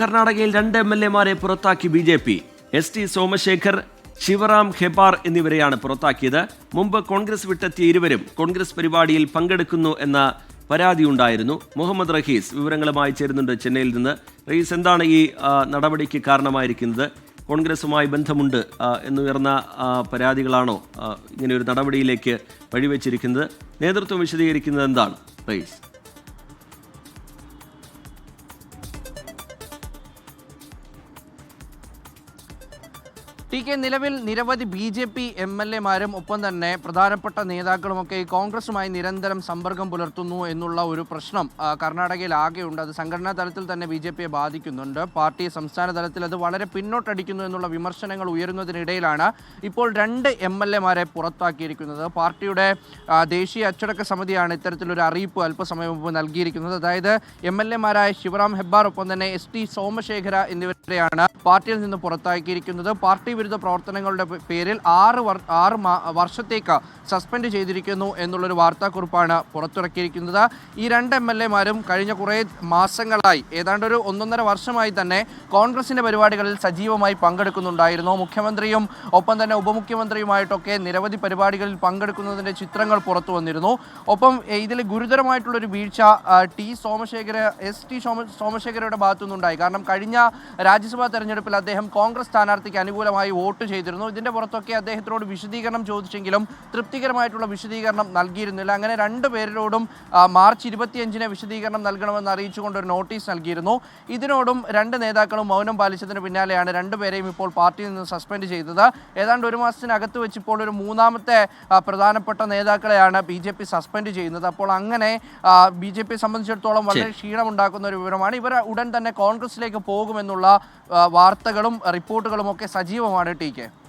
കർണാടകയിൽ രണ്ട് എം എൽ എമാരെ പുറത്താക്കി B J P. S T Somashekar Shivaram Hebbar എന്നിവരെയാണ് പുറത്താക്കിയത്. മുമ്പ് കോൺഗ്രസ് വിട്ടെത്തിയ ഇരുവരും കോൺഗ്രസ് പരിപാടിയിൽ പങ്കെടുക്കുന്നു എന്ന പരാതിയുണ്ടായിരുന്നു. മുഹമ്മദ് റഹീസ് വിവരങ്ങളുമായി ചേരുന്നുണ്ട് ചെന്നൈയിൽ നിന്ന്. റഹീസ് എന്താണ് ഈ നടപടിക്ക് കാരണമായിരിക്കുന്നത്? കോൺഗ്രസുമായി ബന്ധമുണ്ട് എന്നുയർന്ന പരാതികളാണോ ഇങ്ങനെ ഒരു നടപടിയിലേക്ക് വഴിവെച്ചിരിക്കുന്നത്? നേതൃത്വം വിശദീകരിക്കുന്നത് എന്താണ് റഹീസ്? ടി കെ നിലവിൽ നിരവധി B J P M L എമാരും ഒപ്പം തന്നെ പ്രധാനപ്പെട്ട നേതാക്കളുമൊക്കെ ഈ കോൺഗ്രസുമായി നിരന്തരം സമ്പർക്കം പുലർത്തുന്നു എന്നുള്ള ഒരു പ്രശ്നം കർണാടകയിൽ ആകെയുണ്ട്. അത് സംഘടനാ തലത്തിൽ തന്നെ ബി ജെ പിയെ ബാധിക്കുന്നുണ്ട്. പാർട്ടി സംസ്ഥാന തലത്തിൽ അത് വളരെ പിന്നോട്ടടിക്കുന്നു എന്നുള്ള വിമർശനങ്ങൾ ഉയരുന്നതിനിടയിലാണ് ഇപ്പോൾ രണ്ട് എം എൽ എമാരെ പുറത്താക്കിയിരിക്കുന്നത്. പാർട്ടിയുടെ ദേശീയ അച്ചടക്ക സമിതിയാണ് ഇത്തരത്തിലൊരു അറിയിപ്പ് അല്പസമയം മുമ്പ് നൽകിയിരിക്കുന്നത്. അതായത് എം എൽ എമാരായ ശിവറാം ഹെബ്ബാർ ഒപ്പം തന്നെ എസ് ടി സോമശേഖര എന്നിവരെയാണ് പാർട്ടിയിൽ നിന്ന് പുറത്താക്കിയിരിക്കുന്നത്. പാർട്ടി വിരുദ്ധ പ്രവർത്തനങ്ങളുടെ പേരിൽ ആറ് ആറ് വർഷത്തേക്ക് സസ്പെൻഡ് ചെയ്തിരിക്കുന്നു എന്നുള്ളൊരു വാർത്താക്കുറിപ്പാണ് പുറത്തിറക്കിയിരിക്കുന്നത്. ഈ രണ്ട് എം എൽ എമാരും കഴിഞ്ഞ കുറേ മാസങ്ങളായി ഏതാണ്ട് ഒരു ഒന്നൊന്നര വർഷമായി തന്നെ കോൺഗ്രസിന്റെ പരിപാടികളിൽ സജീവമായി പങ്കെടുക്കുന്നുണ്ടായിരുന്നു. മുഖ്യമന്ത്രിയും ഒപ്പം തന്നെ ഉപമുഖ്യമന്ത്രിയുമായിട്ടൊക്കെ നിരവധി പരിപാടികളിൽ പങ്കെടുക്കുന്നതിന്റെ ചിത്രങ്ങൾ പുറത്തു വന്നിരുന്നു. ഒപ്പം ഇതിൽ ഗുരുതരമായിട്ടുള്ളൊരു വീഴ്ച T Somashekara S T Soma സോമശേഖരയുടെ ഭാഗത്തുനിന്നുണ്ടായി. കാരണം കഴിഞ്ഞ രാജ്യസഭാ തെരഞ്ഞെടുപ്പിൽ അദ്ദേഹം കോൺഗ്രസ് സ്ഥാനാർത്ഥിക്ക് അനുകൂലമായി വോട്ട് ചെയ്തിരുന്നു. ഇതിന്റെ പുറത്തൊക്കെ അദ്ദേഹത്തിനോട് വിശദീകരണം ചോദിച്ചെങ്കിലും തൃപ്തികരമായിട്ടുള്ള വിശദീകരണം നൽകിയിരുന്നില്ല. അങ്ങനെ രണ്ടു പേരോടും ആ, മാർച്ച് ഇരുപത്തിയഞ്ചിന് വിശദീകരണം നൽകണമെന്ന് അറിയിച്ചുകൊണ്ട് ഒരു നോട്ടീസ് നൽകിയിരുന്നു. ഇതിനോടും രണ്ട് നേതാക്കളും മൗനം പാലിച്ചതിന് പിന്നാലെയാണ് രണ്ടുപേരെയും ഇപ്പോൾ പാർട്ടിയിൽ നിന്ന് സസ്പെൻഡ് ചെയ്തത്. ഏതാണ്ട് ഒരു മാസത്തിനകത്ത് വെച്ച് ഇപ്പോൾ ഒരു മൂന്നാമത്തെ പ്രധാനപ്പെട്ട നേതാക്കളെയാണ് ബി ജെ പി സസ്പെൻഡ് ചെയ്യുന്നത്. അപ്പോൾ അങ്ങനെ ബി ജെ പി സംബന്ധിച്ചിടത്തോളം വളരെ ക്ഷീണമുണ്ടാക്കുന്ന ഒരു വിവരമാണ്. ഇവർ ഉടൻ തന്നെ കോൺഗ്രസിലേക്ക് പോകുമെന്നുള്ള വാർത്തകളും റിപ്പോർട്ടുകളും ഒക്കെ സജീവമാണ്. T K.